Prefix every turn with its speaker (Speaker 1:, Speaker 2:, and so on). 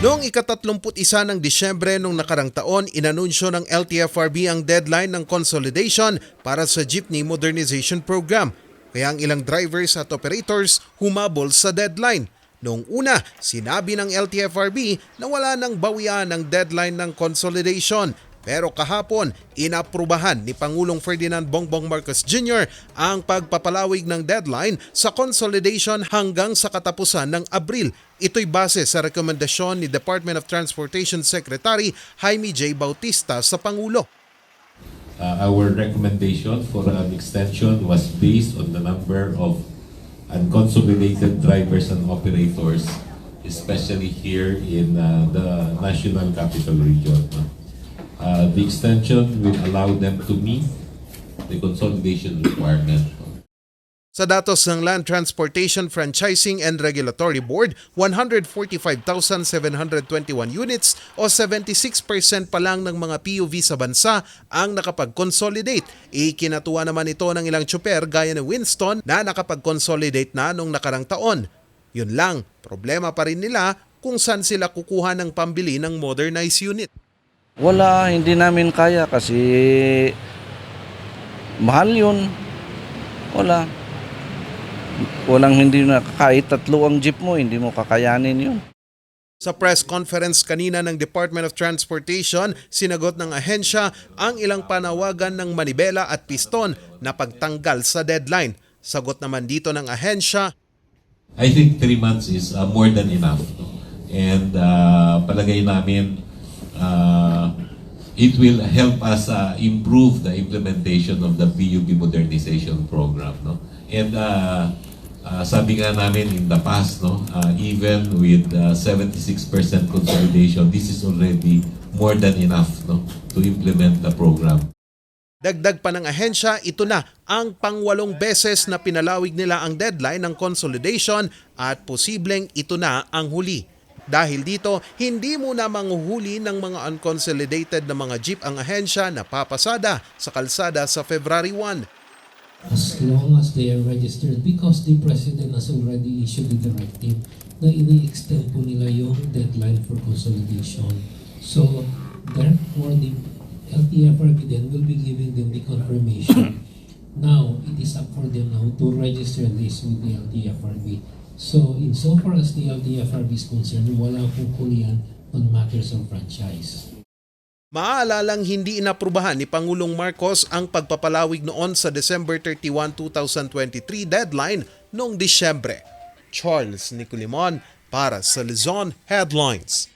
Speaker 1: Noong ikatatlumput isa ng Disyembre nung nakarang taon, inanunsyo ng LTFRB ang deadline ng consolidation para sa Jeepney Modernization Program. Kaya ang ilang drivers at operators humabol sa deadline. Noong una, sinabi ng LTFRB na wala nang bawian ang deadline ng consolidation. Pero kahapon, inaprubahan ni Pangulong Ferdinand Bongbong Marcos Jr. ang pagpapalawig ng deadline sa consolidation hanggang sa katapusan ng Abril. Ito'y base sa rekomendasyon ni Department of Transportation Secretary Jaime J. Bautista sa Pangulo.
Speaker 2: Uh, our recommendation for an extension was based on the number of unconsolidated drivers and operators, especially here in uh, the National Capital Region. Uh, the extension will allow them to meet the consolidation requirement.
Speaker 1: Sa datos ng Land Transportation Franchising and Regulatory Board, 145,721 units o 76% pa lang ng mga PUV sa bansa ang nakapag-consolidate. Ikinatuwa naman ito ng ilang tsuper gaya ni Winston na nakapag-consolidate na nung nakarang taon. Yun lang, problema pa rin nila kung saan sila kukuha ng pambili ng modernized unit.
Speaker 3: Wala, hindi namin kaya kasi mahal yun. Wala. Walang hindi na kahit tatlo ang jeep mo, hindi mo kakayanin yun.
Speaker 1: Sa press conference kanina ng Department of Transportation, sinagot ng ahensya ang ilang panawagan ng manibela at piston na pagtanggal sa deadline. Sagot naman dito ng ahensya,
Speaker 2: I think three months is uh, more than enough. no? And uh, palagay namin, uh, it will help us uh, improve the implementation of the PUB modernization program. No? And uh, uh, sabi nga namin in the past, no, uh, even with uh, 76% consolidation, this is already more than enough no, to implement the program.
Speaker 1: Dagdag pa ng ahensya, ito na ang pangwalong beses na pinalawig nila ang deadline ng consolidation at posibleng ito na ang huli. Dahil dito, hindi muna manghuhuli ng mga unconsolidated na mga jeep ang ahensya na papasada sa kalsada sa February 1.
Speaker 4: as long as they are registered because the President has already issued the directive na ini-extend po nila yung deadline for consolidation. So, therefore, the LTFRB then will be giving them the confirmation. now, it is up for them now to register this with the LTFRB. So, insofar as the LTFRB is concerned, wala pong kulian on matters of franchise.
Speaker 1: Maaalalang hindi inaprubahan ni Pangulong Marcos ang pagpapalawig noon sa December 31, 2023 deadline noong Disyembre. Charles Nicolimon para sa Luzon Headlines.